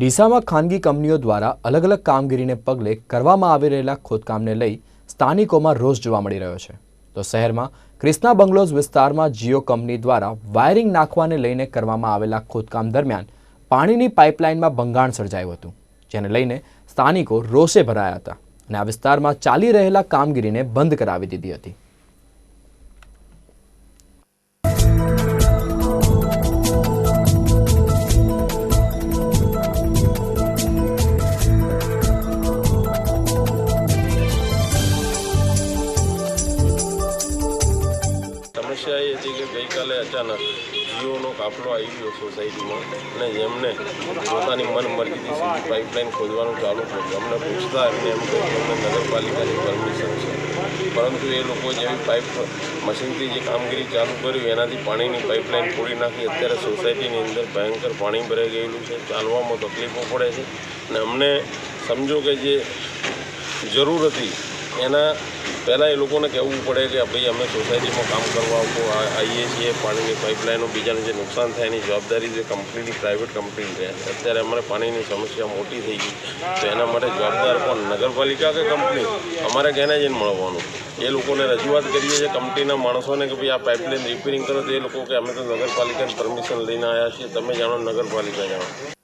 ડીસામાં ખાનગી કંપનીઓ દ્વારા અલગ અલગ કામગીરીને પગલે કરવામાં આવી રહેલા ખોદકામને લઈ સ્થાનિકોમાં રોષ જોવા મળી રહ્યો છે. તો શહેરમાં ક્રિષ્ના બંગલોઝ વિસ્તારમાં જીઓ કંપની દ્વારા વાયરિંગ નાખવાને લઈને કરવામાં આવેલા ખોદકામ દરમિયાન પાણીની પાઇપલાઇનમાં ભંગાણ સર્જાયું હતું, જેને લઈને સ્થાનિકો રોષે ભરાયા હતા અને આ વિસ્તારમાં ચાલી રહેલા કામગીરીને બંધ કરાવી દીધી હતી. સમસ્યા એ હતી કે ગઈકાલે અચાનક જીઓનો કાફલો આવી ગયો સોસાયટીમાં અને એમને પોતાની મનમરજીથી સીધી પાઇપલાઇન ખોદવાનું ચાલુ કર્યું અમને પૂછતા એમને એમ કહ્યું અમને નગરપાલિકાની પરમિશન છે. પરંતુ એ લોકો જેવી પાઇપ મશીનથી જે કામગીરી ચાલુ કર્યું એનાથી પાણીની પાઇપલાઇન ખોડી નાખી. અત્યારે સોસાયટીની અંદર ભયંકર પાણી ભરાઈ ગયેલું છે. ચાલવામાં તકલીફો પડે છે. અને અમને સમજો કે જે જરૂર હતી એના પહેલાં એ લોકોને કહેવું પડે કે ભાઈ અમે સોસાયટીમાં કામ કરવા આવીએ છીએ, પાણીની પાઇપલાઇનો બીજાને જે નુકસાન થાય એની જવાબદારી જે કંપનીની પ્રાઇવેટ કંપની રહે. અત્યારે અમારે પાણીની સમસ્યા મોટી થઈ ગઈ તો એના માટે જવાબદાર પણ નગરપાલિકા કે કંપની અમારે કેને જઈને મળવાનું. એ લોકોને રજૂઆત કરીએ છીએ કંપનીના માણસોને કે ભાઈ આ પાઇપલાઇન રિપેરિંગ કરો. તો એ લોકો કે અમે તો નગરપાલિકાની પરમિશન લઈને આવ્યા છીએ. તમે જાણો નગરપાલિકા જાણો.